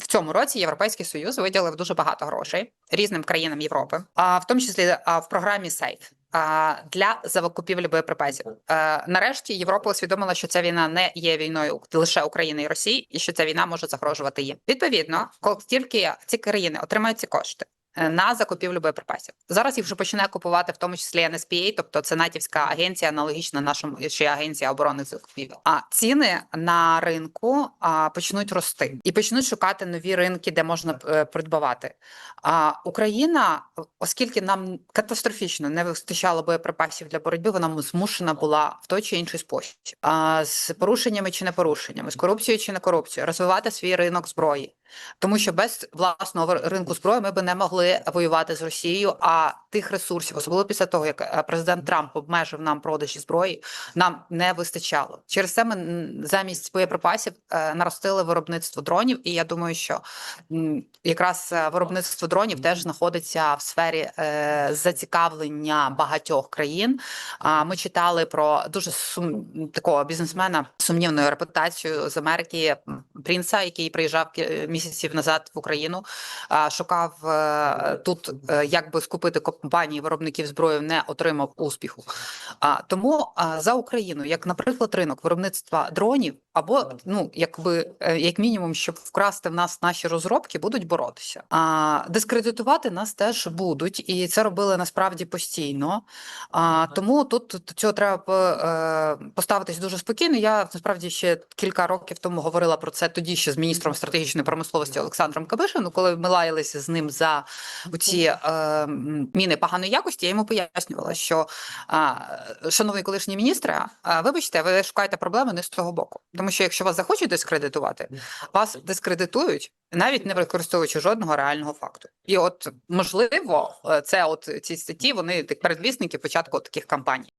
в цьому році Європейський Союз виділив дуже багато грошей різним країнам Європи, а в тому числі в програмі Сейф Для закупівлі боєприпасів Е, нарешті Європа усвідомила, що ця війна не є війною лише України і Росії, і що ця війна може загрожувати їм. Відповідно, коли тільки ці країни отримають ці кошти на закупівлю боєприпасів, зараз їх вже починає купувати, в тому числі NSPA, тобто це натівська агенція, аналогічна нашому ще агенція оборонних закупівель. А ціни на ринку а, почнуть рости і почнуть шукати нові ринки, де можна е, придбавати. А Україна, оскільки нам катастрофічно не вистачало боєприпасів для боротьби, вона змушена була в той чи інший спосіб а, з порушеннями чи не порушеннями, з корупцією чи не корупцією, розвивати свій ринок зброї. Тому що без власного ринку зброї ми би не могли воювати з Росією. А тих ресурсів, особливо після того, як е, президент Трамп обмежив нам продажі зброї, нам не вистачало. Через це ми замість боєприпасів е, наростили виробництво дронів. І я думаю, що якраз е, виробництво дронів теж знаходиться в сфері зацікавлення багатьох країн. Ми читали про дуже сум такого бізнесмена сумнівною репутацією з Америки м, Прінса, який приїжджав місяців назад в Україну, шукав е, тут, е, як би скупити компанії виробників зброї, не отримав успіху. Тому за Україну, як, наприклад, ринок виробництва дронів, або ну якби е, як мінімум, щоб вкрасти в нас наші розробки, будуть боротися. А дискредитувати нас теж будуть, і це робили насправді постійно. А, тому тут цього треба е, поставитись дуже спокійно. Я насправді ще кілька років тому говорила про це тоді ще з міністром стратегічної промисловості Олександром Кабишином, коли ми лаялися з ним за ці е, міни поганої якості. Я йому пояснювала, що а, шановний колишній міністре, а, вибачте, ви шукаєте проблеми не з того боку. Тому що якщо вас захочуть дискредитувати, вас дискредитують, навіть не використовуючи жодного реального факту. І от можливо, е, це от ці статті, вони так передвісники початку от таких кампаній.